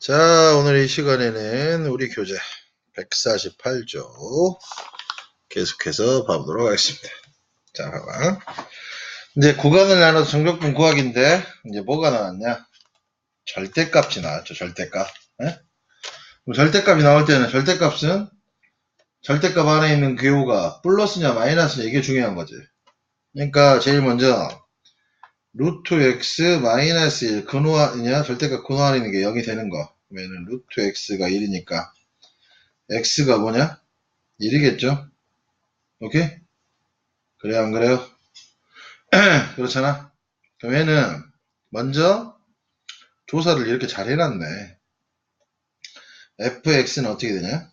자, 오늘 이 시간에는 우리 교재 148조 계속해서 봐보도록 하겠습니다. 자, 봐봐. 이제 구간을 나눠서 정적분 구하기인데, 이제 뭐가 나왔냐? 절대값이 나왔죠, 절대값. 예? 절대값이 나올 때는 절대값은 절대값 안에 있는 궤호가 플러스냐 마이너스냐 이게 중요한 거지. 그러니까 제일 먼저 루트 x 마이너스 1 근호하냐? 절대값 근호안에 있는 게 0이 되는 거. 그러면 루트 x가 1이니까 x가 뭐냐? 1이겠죠? 오케이? 그래 안 그래요? 그렇잖아. 그러면은 먼저 조사를 이렇게 잘 해놨네. fx는 어떻게 되냐?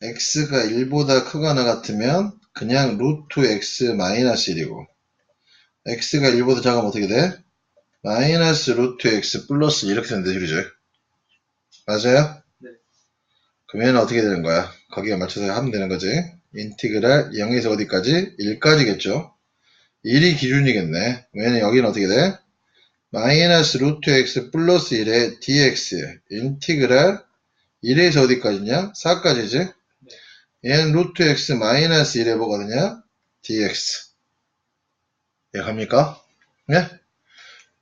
x가 1보다 크거나 같으면 그냥 루트 x 마이너스 1이고 x가 1보다 작으면 어떻게 돼? 마이너스 루트 x 플러스 이렇게 된다 소리죠. 맞아요? 네. 그러면 어떻게 되는 거야? 거기에 맞춰서 하면 되는 거지. 인티그랄 0에서 어디까지? 1까지겠죠. 1이 기준이겠네. 왜냐면 여기는 어떻게 돼? 마이너스 루트 x 플러스 1에 dx 인티그랄 1에서 어디까지냐? 4까지지? 얘는 루트 x 마이너스 1에 뭐거든요? dx 이해갑니까? 네?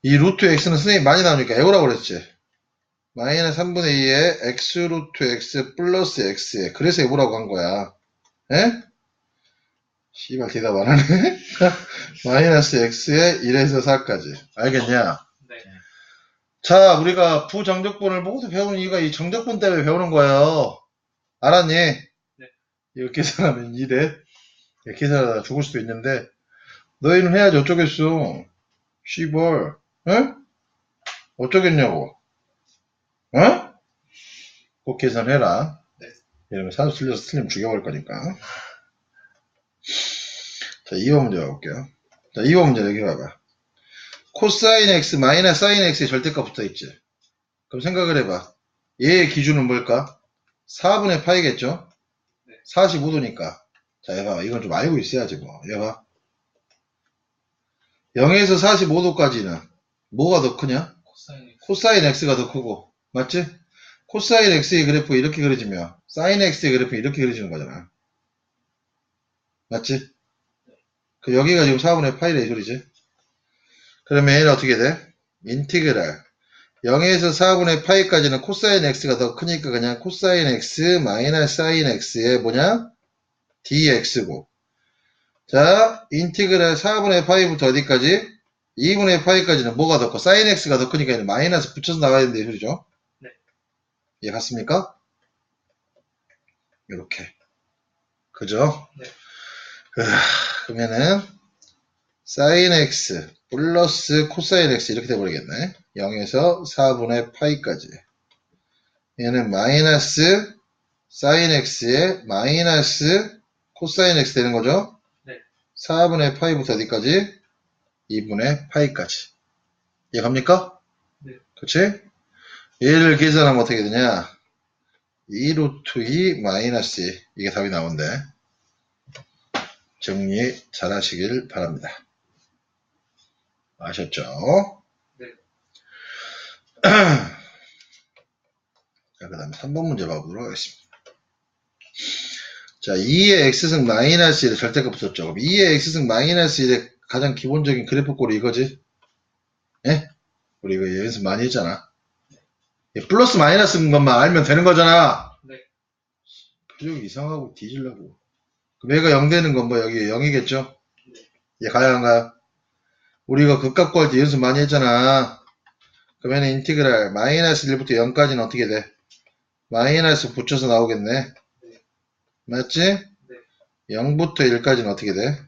이 루트 x는 선생님이 많이 나오니까 에고라고 그랬지. 마이너스 3분의 2에 x 루트 x 플러스 x에 그래서 에고라고 한 거야. 예? 씨발 대답 안 하네. 마이너스 x에 1에서 4까지. 알겠냐? 네. 자, 우리가 부정적분을 모두 배우는 이유가 이 정적분 때문에 배우는 거예요. 알았니? 이거 계산하면 2대. 계산하다 죽을 수도 있는데, 너희는 해야지 어쩌겠어. 씨발, 응? 어쩌겠냐고. 어? 꼭 계산해라. 네. 이러면 산수 틀려서 틀리면 죽여버릴 거니까. 자, 2번 문제 가볼게요. 자, 2번 문제 여기 봐봐. 코사인 x 마이너스 사인 x의 절대값 붙어 있지. 그럼 생각을 해봐. 얘의 기준은 뭘까? 4분의 파이겠죠? 네. 45도니까. 자, 얘 봐. 이건 좀 알고 있어야지 뭐. 얘 봐. 0에서 45도까지는 뭐가 더 크냐? 코사인 코사인 x가 더 크고. 맞지? 코사인 x의 그래프 이렇게 그려지면 사인 x의 그래프 이렇게 그려지는 거잖아. 맞지? 그 여기가 지금 4분의 파이래 이 소리지. 그러면 얘는 어떻게 돼? 인티그랄 0에서 4분의 파이까지는 코사인 x가 더 크니까 그냥 코사인 x 마이너스 사인 x의 뭐냐? dx고 자 인티그랄 4분의 파이부터 어디까지? 2분의 파이까지는 뭐가 더 커? 사인 x가 더 크니까 얘는 마이너스 붙여서 나가야 된다 이 소리죠. 네. 이해 갔습니까? 이렇게 그죠? 네. 으아, 그러면은 사인 x 플러스 코사인 x 이렇게 돼버리겠네. 0에서 4분의 파이까지. 얘는 마이너스 사인 x에 마이너스 코사인 x 되는 거죠? 네. 4분의 파이부터 어디까지? 2분의 파이까지. 이해갑니까? 네. 그치? 얘를 계산하면 어떻게 되냐? 2 루트 2 마이너스 2. 이게 답이 나온대. 정리 잘 하시길 바랍니다. 아셨죠? 네. 자, 그 다음에 3번 문제 봐보도록 하겠습니다. 자, 2의 x승 마이너스 1의 절대값 붙었죠. 그럼 2의 x승 마이너스 1의 가장 기본적인 그래프 꼴이 이거지? 예? 우리 이거 연습 많이 했잖아. 이 플러스 마이너스인 것만 알면 되는 거잖아. 네. 표정이 이상하고 뒤질라고. 그럼 얘가 0 되는 건 뭐 여기 0이겠죠? 얘 가야 안 가요? 우리가 극값 구 할 때 연습 많이 했잖아. 그러면 인티그랄 마이너스 1부터 0까지는 어떻게 돼? 마이너스 붙여서 나오겠네. 맞지? 네. 0부터 1까지는 어떻게 돼?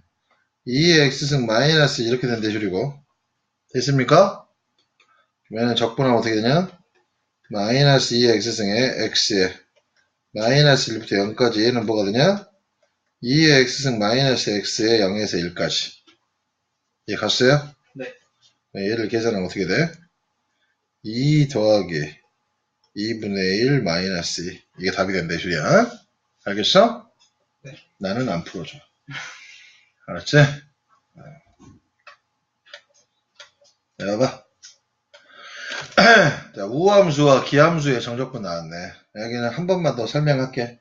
2의 x승 마이너스 이렇게 된대 줄이고 됐습니까? 그러면 적분하면 어떻게 되냐? 마이너스 2의 x승에 x에 마이너스 1부터 0까지 얘는 뭐가 되냐? 2의 x승 마이너스 x에 0에서 1까지 이해 갔어요? 네. 얘를 계산하면 어떻게 돼? 2 더하기 2분의 1 마이너스 2 이게 답이 이 소리야 알겠어? 네. 나는 안 풀어줘 알았지? 내가 봐 자, 우함수와 기함수의 정적분 나왔네. 여기는 한 번만 더 설명할게.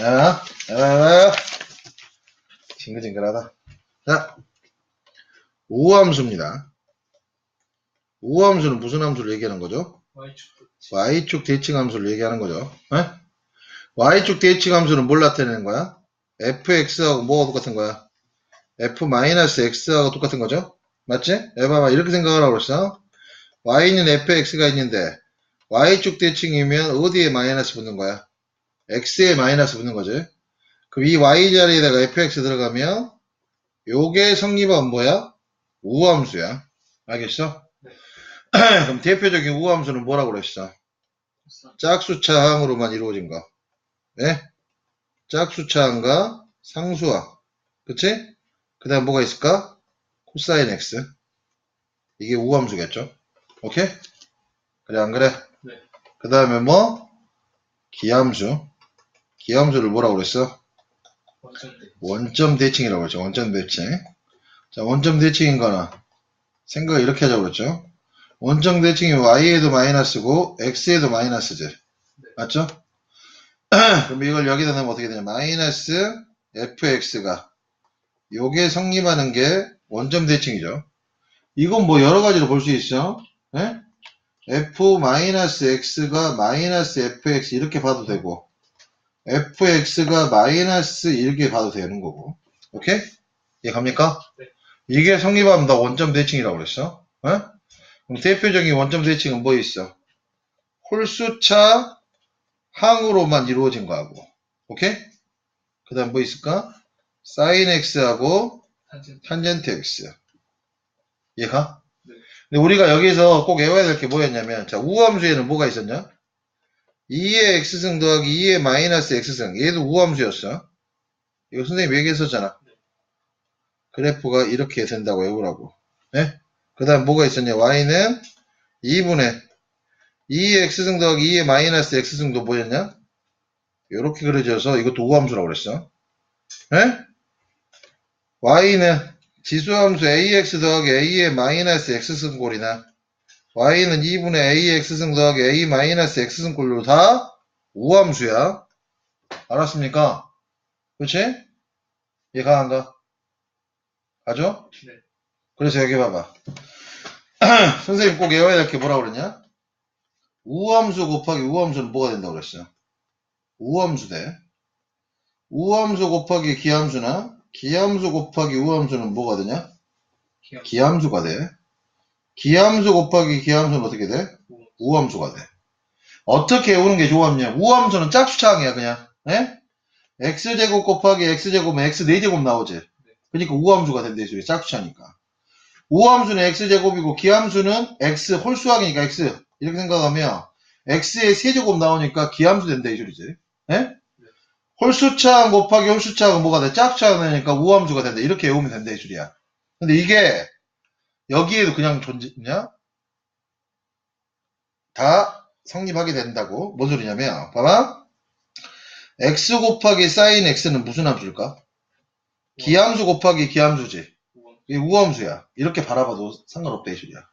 야, 야, 징글징글하다. 자, 우함수입니다. 우함수는 무슨 함수를 얘기하는 거죠? Y축 y축 대칭 함수를 얘기하는 거죠. 에? Y축 대칭 함수는 뭘 나타내는 거야? fx하고 뭐가 똑같은 거야? f-x하고 똑같은 거죠? 맞지? 에봐봐 이렇게 생각을 하고 있어. y는 fx가 있는데 y축 대칭이면 어디에 마이너스 붙는 거야? x에 마이너스 붙는 거지. 그럼 이 y 자리에다가 fx 들어가면 요게 성립한 뭐야? 우함수야. 알겠어? 그럼 대표적인 우함수는 뭐라고 그랬어? 짝수차항으로만 이루어진 거. 예? 짝수차항과 상수항. 그치? 그 다음 뭐가 있을까? 코사인 x. 이게 우함수겠죠? 오케이? 그래, 안 그래? 네. 그 다음에 뭐? 기함수. 기함수를 뭐라고 그랬어? 원점대 원점 대칭이라고 그랬죠. 원점 대칭. 자, 원점 대칭인 거는 생각을 이렇게 하자고 그랬죠. 원점 대칭이 y에도 마이너스고 x에도 마이너스지. 맞죠? 그럼 이걸 여기다 넣으면 어떻게 되냐. 마이너스 fx가 요게 성립하는 게 원점 대칭이죠. 이건 뭐 여러 가지로 볼 수 있어. 예? f 마이너스 x가 마이너스 fx 이렇게 봐도 되고 fx가 마이너스 이렇게 봐도 되는 거고. 오케이? 이해 갑니까? 네. 이게 성립하면 다 원점 대칭이라고 그랬어. 어? 그럼 대표적인 원점 대칭은 뭐 있어? 홀수차 항으로만 이루어진 거하고. 오케이? 그 다음 뭐 있을까? 사인 x하고 탄젠트 x. 이해가? 네. 근데 우리가 여기서 꼭 외워야 될 게 뭐였냐면, 자, 우함수에는 뭐가 있었냐? 2의 x승 더하기 2의 마이너스 x승. 얘도 우함수였어. 이거 선생님 얘기했었잖아. 네. 그래프가 이렇게 된다고 외우라고. 예? 그 다음 뭐가 있었냐? y는 2분의 2의 x승 더하기 2의 마이너스 x승도 뭐였냐? 이렇게 그려져서 이것도 우함수라고 그랬어. 예? y는 지수함수 ax 더하기 a의 마이너스 x승골이나 y는 2분의 ax승 더하기 a 마이너스 x승골로 다 우함수야. 알았습니까? 그치? 이해가 안 가? 가죠? 네. 그래서 여기 봐봐. 선생님 꼭 외워야 될 게 뭐라고 그랬냐? 우함수 곱하기 우함수는 뭐가 된다고 그랬어? 우함수 돼. 우함수 곱하기 기함수나 기함수 곱하기 우함수는 뭐가 되냐? 기억 기함수가 돼. 기함수 곱하기 기함수는 어떻게 돼? 우함수. 우함수가 돼. 어떻게 외우는 게 좋았냐? 우함수는 짝수차항이야, 그냥. 예? x제곱 곱하기 x제곱은 x 4제곱 나오지. 그러니까 우함수가 이 소리. 짝수차니까. 우함수는 x제곱이고, 기함수는 x 홀수항이니까 x. 이렇게 생각하면, x의 세제곱 나오니까 기함수 된다, 이 소리지. 예? 홀수차항 곱하기 홀수차항은 뭐가 돼? 짝수차항 되니까 우함수가 된다. 이렇게 외우면 된다, 이 소리야. 근데 이게, 여기에도 그냥 존재냐? 다 성립하게 된다고. 뭔 소리냐면, 봐봐. x 곱하기 사인 x는 무슨 함수일까? 기함수 곱하기 기함수지. 이게 우함수야. 이렇게 바라봐도 상관없다, 이 소리야.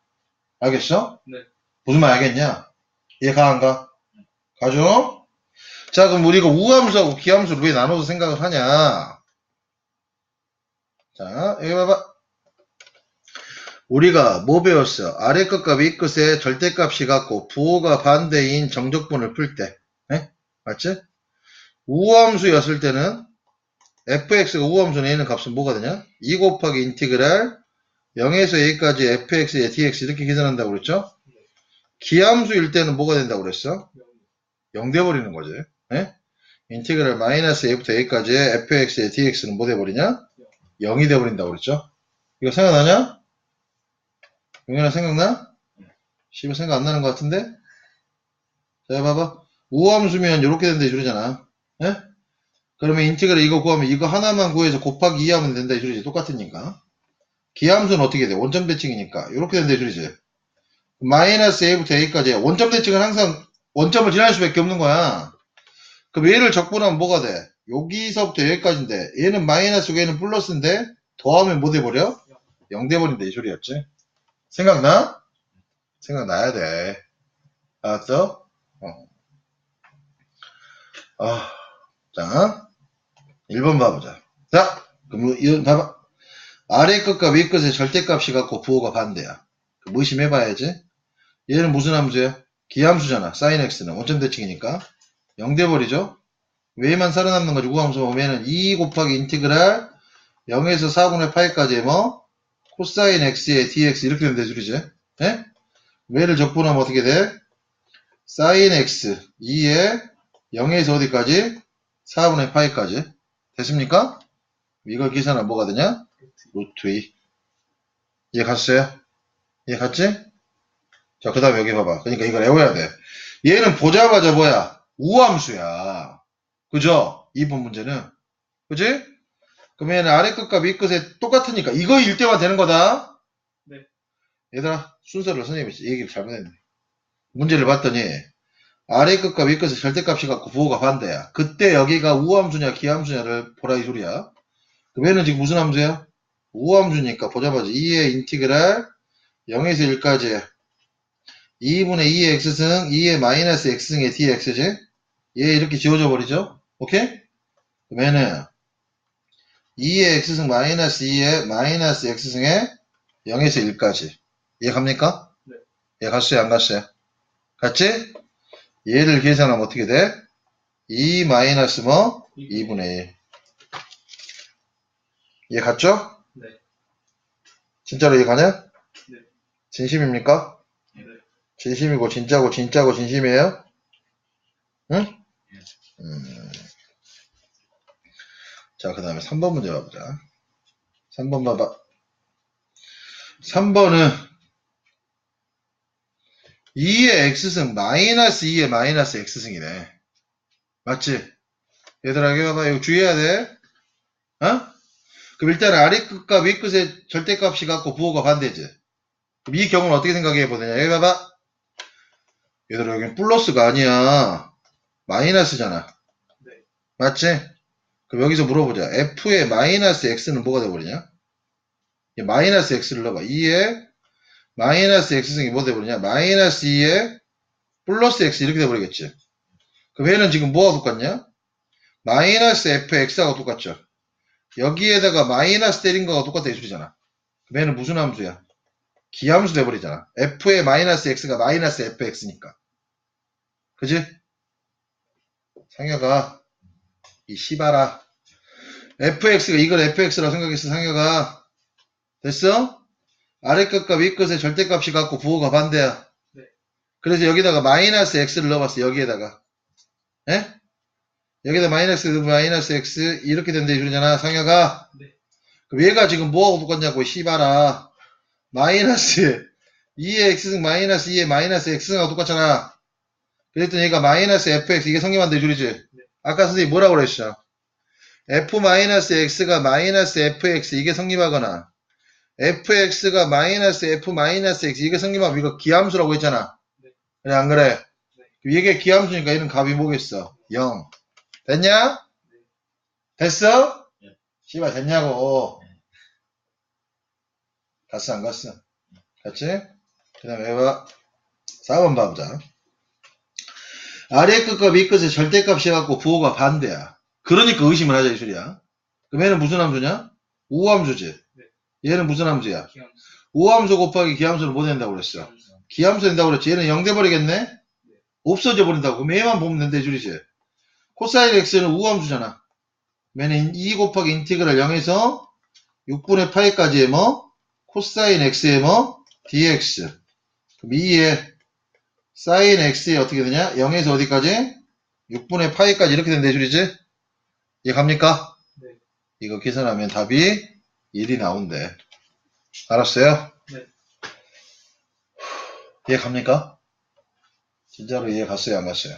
알겠어? 네. 무슨 말 알겠냐? 이해가 안 가? 가죠? 자, 그럼 우리가 우함수하고 기함수를 왜 나눠서 생각을 하냐? 자, 여기 봐봐. 우리가 뭐 배웠어? 아래 끝과 위 끝에 절대값이 같고 부호가 반대인 정적분을 풀 때. 에? 맞지? 우함수였을 때는 fx가 우함수는 a는 값은 뭐가 되냐? 2 곱하기 인티그랄 0에서 a까지 fx의 dx 이렇게 계산한다고 그랬죠? 기함수일 때는 뭐가 된다고 그랬어? 0 돼버리는 거지. 예? 인티그랄 마이너스 a부터 a까지 fx의 dx는 뭐 돼버리냐? 0이 돼버린다고 그랬죠? 이거 생각나냐? 용현아 생각나? 씨발 생각 안 나는 것 같은데? 자 봐봐 우함수면 이렇게 된다 이 소리잖아 예? 그러면 인티그랄 이거 구하면 이거 하나만 구해서 곱하기 2 하면 된다 이 소리지 똑같으니까 기함수는 어떻게 돼? 원점 대칭이니까 이렇게 된다 이 소리지 마이너스 a부터 a까지 원점 대칭은 항상 원점을 지날 수밖에 없는 거야 그럼 얘를 적분하면 뭐가 돼? 여기서부터 여기까지인데 얘는 마이너스고 얘는 플러스인데 더하면 뭐 돼버려? 0 돼버린다 이 소리였지 생각나? 생각나야 돼. 알았어? 어. 아, 자, 1번 봐보자. 자, 그럼 이건 봐봐. 아래 끝과 위 끝의 절대값이 갖고 부호가 반대야. 그 무심해봐야지. 얘는 무슨 함수야? 기함수잖아. sin x는 원점 대칭이니까 0 돼버리죠. 왜만 살아남는 거지? 우함수 보면은 2 곱하기 인티그랄 0에서 4분의 파이까지 뭐 코사인 x의 dx 이렇게 되면 되줄이지. 예? 왜를 적분하면 어떻게 돼? sin x 2에 0에서 어디까지? 4분의 파이까지. 됐습니까? 이걸 계산하면 뭐가 되냐? 루트 2. 이해 갔어요? 이해 갔지? 자, 그 다음에 여기 봐봐. 그러니까 이걸 외워야 돼. 얘는 보자마자 뭐야? 우함수야. 그죠? 2번 문제는. 그지? 그러면 얘는 아래 끝과 밑 끝에 똑같으니까 이거 일 때만 되는 거다. 네. 얘들아, 순서를 선생님이 얘기를 잘못했네. 문제를 봤더니 아래 끝과 밑 끝의 절대값이 갖고 부호가 반대야. 그때 여기가 우함수냐 기함수냐를 보라 이 소리야. 그럼 얘는 지금 무슨 함수야? 우함수니까 보자마자 2의 인티그랄 0에서 1까지 2분의 2의 x승 2의 마이너스 x승의 dx지? 얘 이렇게 지워져 버리죠? 오케이? 그러면은 2의 x승 마이너스 2의 마이너스 x승의 0에서 1까지 이해 갑니까? 네. 얘 갔어요 안 갔어요? 갔지? 얘를 계산하면 어떻게 돼? 2 마이너스 뭐? 2분의 1 이해 갔죠? 네. 진짜로 이해 가냐? 네. 진심입니까? 네. 진심이고 진짜고 진짜고 진심이에요? 응? 음. 자, 그 다음에 3번 문제 봐보자. 3번 봐봐. 3번은 2의 x승 마이너스 2의 마이너스 x승이네. 맞지? 얘들아, 여기 봐봐. 이거 주의해야 돼. 어? 그럼 일단 아래 끝과 위 끝의 절대값이 갖고 부호가 반대지. 그럼 이 경우는 어떻게 생각해 보느냐. 여기 봐봐. 얘들아, 여기는 플러스가 아니야. 마이너스잖아. 네. 맞지? 그럼 여기서 물어보자. f의 마이너스 x는 뭐가 돼버리냐? 이 마이너스 x를 넣어봐. 2에 마이너스 x승이 뭐 돼버리냐? 마이너스 2에 플러스 x 이렇게 돼버리겠지. 그럼 얘는 지금 뭐가 똑같냐? 마이너스 fx하고 똑같죠. 여기에다가 마이너스 때린 거가 똑같다 이 소리잖아. 그럼 얘는 무슨 함수야? 기함수 돼버리잖아. f의 마이너스 x가 마이너스 fx니까. 그지? 상혁아, 이 씨발아. fx가 이걸 fx라고 생각했어, 상혁아. 됐어? 아래 끝과 위 끝의 절대값이 갖고 부호가 반대야. 네. 그래서 여기다가 마이너스 x를 넣어봤어, 여기에다가. 예? 여기다 마이너스, 마이너스 x, 이렇게 된다, 이러잖아, 상혁아. 네. 그럼 얘가 지금 뭐하고 똑같냐고, 씨발아. 마이너스 2의 x승 마이너스 2의 마이너스 x승하고 똑같잖아. 그랬더니 얘가 마이너스 fx, 이게 성립한다, 이 소리지? 아까 선생님이 뭐라고 그랬어? f 마이너스 x가 마이너스 fx, 이게 성립하거나, fx가 마이너스 f 마이너스 x, 이게 성립하면 이거 기함수라고 했잖아. 네. 그래, 안 그래? 네. 이게 기함수니까 얘는 값이 뭐겠어? 0. 됐냐? 네. 됐어? 네. 씨발, 됐냐고. 네. 갔어, 안 갔어? 갔지? 그 다음에 해봐. 4번 봐보자. 아래 끝과 밑 끝의 절대값이 갖고 부호가 반대야. 그러니까 의심을 하자, 이 소리야. 그럼 얘는 무슨 함수냐? 우함수지. 얘는 무슨 함수야? 우함수 곱하기 기함수는 뭐 된다고 그랬어? 기함수 된다고 그랬지. 얘는 0 돼버리겠네? 없어져 버린다고. 그럼 얘만 보면 된다, 이 소리지. 코사인 x는 우함수잖아. 그러면 2 곱하기 인티그랄 0에서 6분의 파이까지의 뭐? 코사인 x의 뭐? dx. 그럼 2에 사인 x에 어떻게 되냐? 0에서 어디까지? 6분의 파이까지 이렇게 이 소리지? 이해 갑니까? 네. 이거 계산하면 답이 1이 나온대. 알았어요? 네. 이해 갑니까? 진짜로 이해 갔어요? 안 갔어요?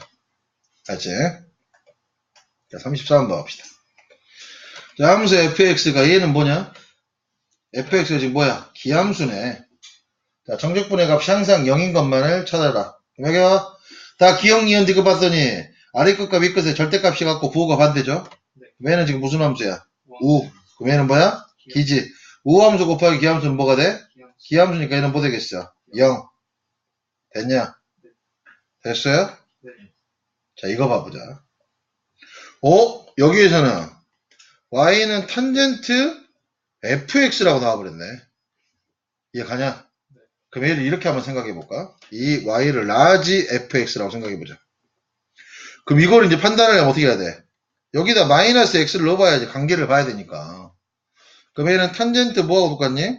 알지? 자, 34번 봐봅시다. 자, 함수 fx가 얘는 뭐냐? fx가 지금 뭐야? 기함수네. 자, 정적분의 값이 항상 0인 것만을 찾아라. 봐. 다 기억, 니은, 디귿 봤더니 아래 끝과 밑 끝의 절대값이 갖고 부호가 반대죠? 네. 얘는 지금 무슨 함수야? 우함수. 우. 그럼 얘는 뭐야? 기지. 우함수 곱하기 기함수는 뭐가 돼? 기함수. 기함수니까 얘는 뭐 되겠어? 0. 됐냐? 됐어요? 네. 자, 이거 봐보자. 어? 여기에서는 y는 탄젠트 fx라고 나와버렸네. 이해 가냐? 그럼 얘를 이렇게 한번 생각해 볼까? 이 y를 라지 fx라고 생각해 보자. 그럼 이걸 이제 판단을 하면 어떻게 해야 돼? 여기다 마이너스 x를 넣어봐야지 관계를 봐야 되니까. 그럼 얘는 탄젠트 뭐하고 똑같니?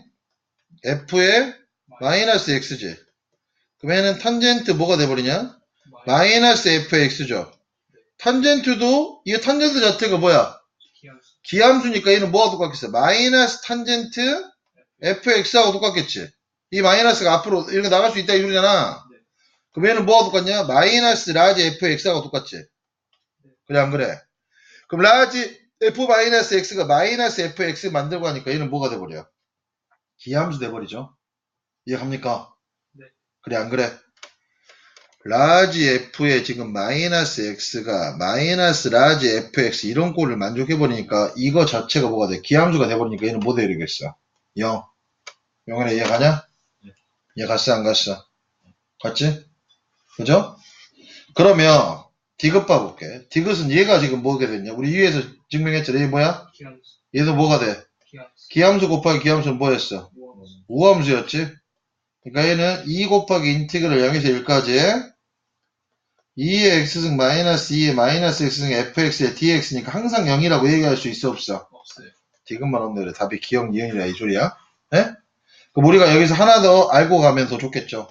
f의 마이너스 x지. 그럼 얘는 탄젠트 뭐가 돼버리냐? 마이너스 fx죠. 탄젠트도 이 탄젠트 자체가 뭐야? 기함수. 기함수니까 얘는 뭐가 똑같겠어? 마이너스 탄젠트 fx하고 똑같겠지. 이 마이너스가 앞으로 이렇게 나갈 수 있다 이 소리잖아. 네. 그럼 얘는 뭐가 똑같냐? 마이너스 라지 fx하고 똑같지. 그래 안 그래? 그럼 라지 f 마이너스 x가 마이너스 fx 만들고 하니까 얘는 뭐가 돼버려? 기함수 돼버리죠. 이해갑니까? 네. 그래 안 그래? 라지 f에 지금 마이너스 x가 마이너스 라지 fx 이런 꼴을 만족해버리니까 이거 자체가 뭐가 돼? 기함수가 돼버리니까 얘는 뭐 되겠어? 0. 영원에 이해 가냐? 네. 이해 갔어 안 갔어? 갔지? 그죠? 그러면 디귿 봐볼게. 디귿은 얘가 지금 뭐게 됐냐? 우리 위에서 증명했잖아. 얘 뭐야? 기함수. 얘도 뭐가 돼? 기함수. 기함수 곱하기 기함수는 뭐였어? 우함수. 우함수였지? 그러니까 얘는 2 곱하기 인티그럴 0에서 1까지 2의 x승 마이너스 2의 마이너스 x승 fx의 dx니까 항상 0이라고 얘기할 수 있어 없어? 없어요. 디귿만 없네 그래. 답이 기억 니은이라 이 소리야. 예? 그럼 우리가 여기서 하나 더 알고 가면 더 좋겠죠.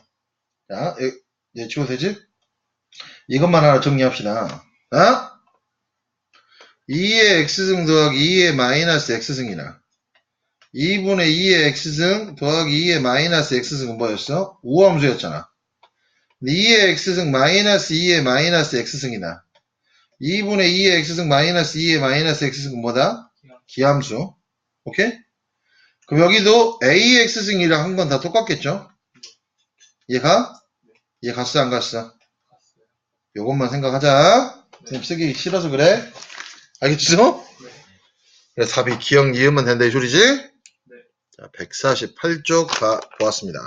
자, 얘, 얘 치워 되지? 이것만 하나 정리합시다. 어? 2의 x승 더하기 2의 마이너스 x승이나 2분의 2의 x승 더하기 2의 마이너스 x승은 뭐였어? 우함수였잖아. 2의 x승 마이너스 2의 마이너스 x승이나 2분의 2의 x승 마이너스 2의 마이너스 x승은 뭐다? 기함수. 오케이? 그럼 여기도 AX승이랑 한 건 다 똑같겠죠? 이해가? 이해 갔어, 안 갔어? 요것만 생각하자. 선생님 쓰기 싫어서 그래? 알겠죠? 네. 그래서 답이 기억, 이으면 된다, 이 소리지? 네. 자, 148쪽 봐, 보았습니다.